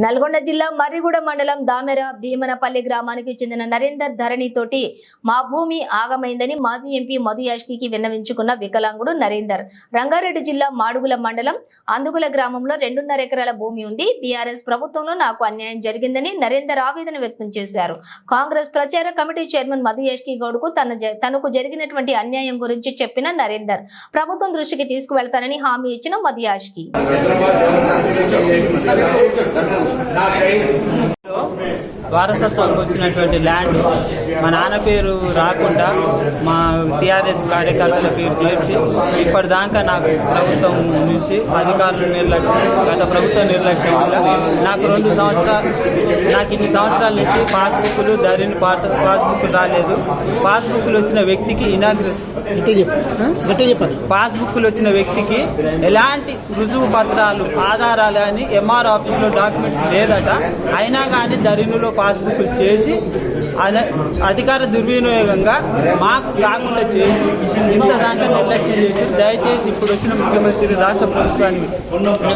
నల్గొండ జిల్లా మర్రిగూడ మండలం దామెర భీమనపల్లి గ్రామానికి చెందిన నరేందర్ ధరణి తోటి మా భూమి ఆగమైందని మాజీ ఎంపీ మధు యాష్కి విన్నవించుకున్న వికలాంగుడు నరేందర్. రంగారెడ్డి జిల్లా మాడుగుల మండలం అందుగుల గ్రామంలో రెండున్నర ఎకరాల భూమి ఉంది. బీఆర్ఎస్ ప్రభుత్వంలో నాకు అన్యాయం జరిగిందని నరేందర్ ఆవేదన వ్యక్తం చేశారు. కాంగ్రెస్ ప్రచార కమిటీ చైర్మన్ మధు యాష్కి గౌడ్కు తన జ- తనకు జరిగినటువంటి అన్యాయం గురించి చెప్పిన నరేందర్. ప్రభుత్వం దృష్టికి తీసుకువెళ్తానని హామీ ఇచ్చిన Madhu Yaskhi. Tá Não, tem. వారసత్వంగా వచ్చినటువంటి ల్యాండ్ మా నాన్న పేరు రాకుండా మా టీఆర్ఎస్ కార్యకర్తల పేరు చేర్చి ఇప్పటిదాకా నాకు ప్రభుత్వం నుంచి అధికారుల నిర్లక్ష్యం గత ప్రభుత్వ నిర్లక్ష్యం వల్ల నాకు రెండు సంవత్సరాలు నాకు ఇన్ని సంవత్సరాల నుంచి పాస్బుక్లు ధరిని పాస్బుక్లు రాలేదు. పాస్బుక్లు వచ్చిన వ్యక్తికి చెప్పాలి పాస్బుక్లు వచ్చిన వ్యక్తికి ఎలాంటి రుజువు పత్రాలు ఆధారాలు అని ఎంఆర్ ఆఫీస్లో డాక్యుమెంట్స్ లేదట. అయినా కానీ దరినులో పాస్బుక్లు చేసి అధికార దుర్వినియోగంగా మాకు కాకుండా చేసి ఇంత దాంట్లో నిర్లక్ష్యం చేసి దయచేసి ఇప్పుడు వచ్చిన ముఖ్యమంత్రి రాష్ట్ర ప్రభుత్వానికి